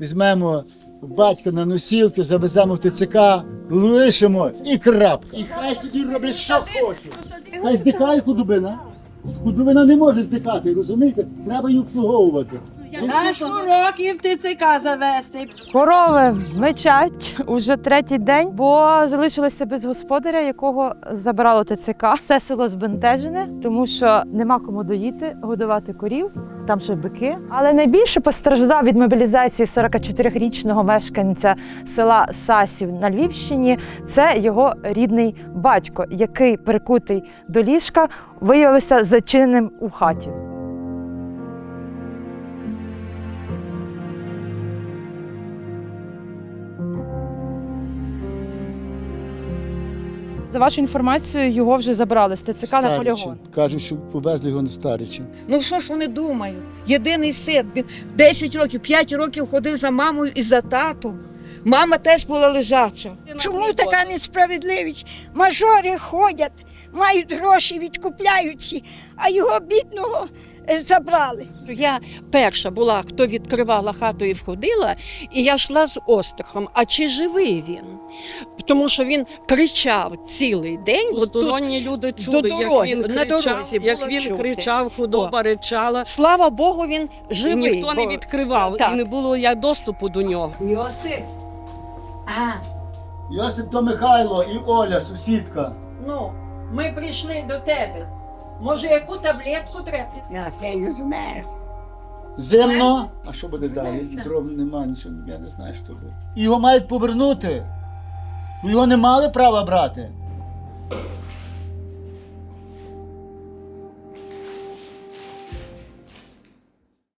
візьмемо батька на носілки, завеземо в ТЦК, лишимо і крапка. І хай собі роблять, що хочуть. Хай здихає худобина. Худобина не може здихати, розумієте? Треба її обслуговувати. Наш уроків ТЦК завести. Корови мечать уже третій день, бо залишилися без господаря, якого забрало ТЦК. Все село збентежене, тому що нема кому доїти, годувати корів, там ще бики. Але найбільше постраждав від мобілізації 44-річного мешканця села Сасів на Львівщині. Це його рідний батько, який прикутий до ліжка виявився зачиненим у хаті. За вашу інформацію, його вже забрали з ТЦК на полігон. Кажуть, що повезли його на старичі. Ну що ж вони думають? Єдиний син. Він 10 років, 5 років ходив за мамою і за татом. Мама теж була лежача. Чому така несправедливість? Мажори ходять, мають гроші, відкупляються, а його бідного е, забрали. Я перша була, хто відкривала хату і входила, і я йшла з острахом. А чи живий він? Тому що він кричав цілий день. Посторонні люди чули, до як дороги, він на кричав, дорозі як було він чути. кричав, худоба речала. Слава Богу, він І живий. ніхто не відкривав, Так. і не було як доступу до нього. Йосип, а, Йосип то Михайло і Оля, сусідка. ну, ми прийшли до тебе. Може, яку таблетку треба? Я сильно змерз. Зимно. А що буде далі? Дров немає, нічого, я не знаю, що буде. Його мають повернути. Його не мали права брати.